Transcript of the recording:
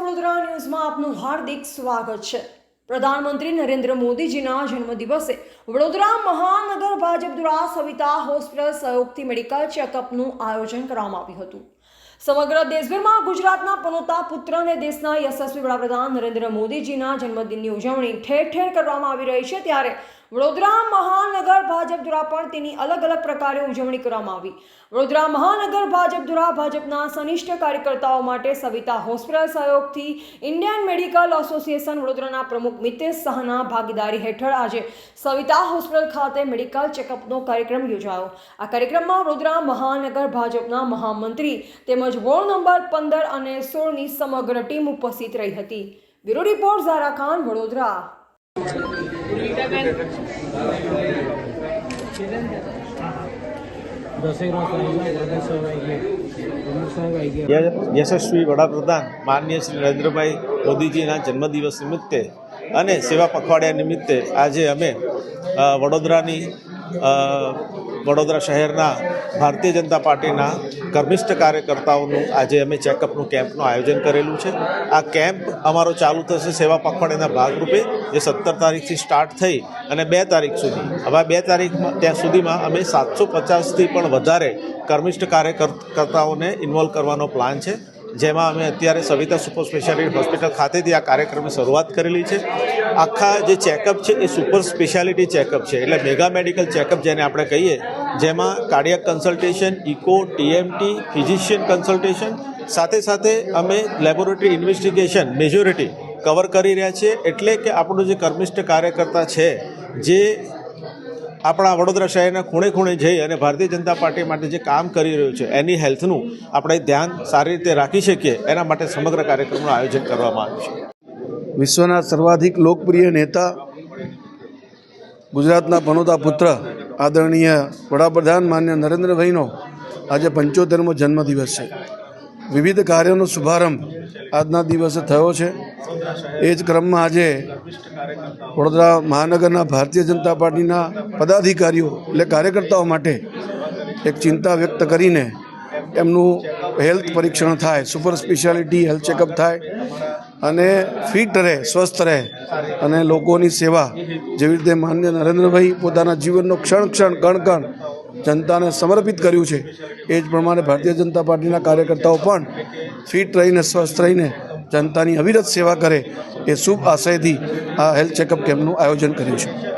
વડોદરા ન્યૂઝમાં આપનું હાર્દિક સ્વાગત છે. પ્રધાનમંત્રી નરેન્દ્ર મોદીજીના જન્મદિવસે વડોદરા મહાનગર ભાજપ દ્વારા સવિતા હોસ્પિટલ સહયોગથી મેડિકલ ચેકઅપનું આયોજન કરવામાં આવ્યું હતું. સમગ્ર દેશભરમાં ગુજરાતના પનોતા પુત્ર અને દેશના યશસ્વી વડાપ્રધાન નરેન્દ્ર મોદીજીના જન્મદિનની ઉજવણી ઠેર ઠેર કરવામાં આવી રહી છે. ત્યારે વડોદરા મહાનગર ભાજપ દ્વારા પણ તેની અલગ અલગ પ્રકારે ઉજવણી કરવામાં આવી. વડોદરા મહાનગર ભાજપ દ્વારા ભાજપના સનિષ્ઠ કાર્યકર્તાઓ માટે સવિતા હોસ્પિટલ સહયોગથી ઇન્ડિયન મેડિકલ એસોસિએશન વડોદરાના પ્રમુખ મિતેશ શાહના ભાગીદારી હેઠળ આજે સવિતા હોસ્પિટલ ખાતે મેડિકલ ચેકઅપનો કાર્યક્રમ યોજાયો. આ કાર્યક્રમમાં વડોદરા મહાનગર ભાજપના મહામંત્રી તેમજ વોર્ડ નંબર પંદર અને સોળની સમગ્ર ટીમ ઉપસ્થિત રહી હતી. Bureau report Zara Khan, Vadodara. યશસ્વી વડાપ્રધાન માનનીય શ્રી નરેન્દ્રભાઈ મોદીજીના જન્મદિવસ નિમિત્તે અને સેવા પખવાડિયા નિમિત્તે આજે અમે વડોદરાની વડોદરા શહેરના ભારતીય જનતા પાર્ટીના કર્મિષ્ઠ કાર્યકર્તાઓનું આજે અમે ચેકઅપનું કેમ્પનું આયોજન કરેલું છે. આ કેમ્પ અમારો ચાલુ થશે સેવા પખવાડિયાના ભાગરૂપે, જે સત્તર તારીખથી સ્ટાર્ટ થઈ અને બે તારીખ સુધી. હવે બે તારીખમાં ત્યાં સુધીમાં અમે સાતસો પચાસથી પણ વધારે કર્મિષ્ઠ કાર્યકર્તાઓને ઇન્વોલ્વ કરવાનો પ્લાન છે. જેમાં અમે અત્યારે સવિતા સુપર સ્પેશિયાલિટી હોસ્પિટલ ખાતેથી આ કાર્યક્રમની શરૂઆત કરેલી છે. આખા જે ચેકઅપ છે એ સુપર સ્પેશિયાલિટી ચેકઅપ છે, એટલે મેગા મેડિકલ ચેકઅપ જેને આપણે કહીએ, જેમાં cardiac consultation, echo TMT physician consultation, સાથે સાથે અમે લેબોરેટરી ઇન્વેસ્ટિગેશન, મેજોરિટી કવર કરી રહ્યા છીએ. એટલે કે આપણું જે કર્મિષ્ઠ કાર્યકર્તા છે, જે આપણા વડોદરા શહેરના ખૂણે ખૂણે જઈ અને ભારતીય જનતા પાર્ટી માટે જે કામ કરી રહ્યું છે, એની હેલ્થનું આપણે ધ્યાન સારી રીતે રાખી શકીએ, એના માટે સમગ્ર કાર્યક્રમનું આયોજન કરવામાં આવ્યું છે. વિશ્વના સર્વાધિક લોકપ્રિય નેતા, ગુજરાતના પનોતા પુત્ર, આદરણીય વડાપ્રધાન માન્ય નરેન્દ્રભાઈનો આજે પંચોતેરમો જન્મદિવસ છે. વિવિધ કાર્યોનો શુભારંભ આજના દિવસે થયો છે. એ જ ક્રમમાં આજે વડોદરા મહાનગરના ભારતીય જનતા પાર્ટીના પદાધિકારીઓ એટલે કાર્યકર્તાઓ માટે એક ચિંતા વ્યક્ત કરીને એમનું હેલ્થ પરીક્ષણ થાય, સુપર સ્પેશિયાલિટી હેલ્થ ચેકઅપ થાય અને ફિટ રહે, સ્વસ્થ રહે અને લોકોની સેવા જેવી રીતે માન્ય નરેન્દ્રભાઈ પોતાના જીવનનો ક્ષણ ક્ષણ, કણ કણ જનતાને સમર્પિત કર્યું છે. એ જ પ્રમાણે ભારતીય જનતા પાર્ટીના કાર્યકર્તાઓ પણ ફિટ રહીને, સ્વસ્થ રહીને જનતાની અવિરત સેવા કરે એ શુભ આશયથી આ હેલ્થ ચેકઅપ કેમ્પનું આયોજન કર્યું છે.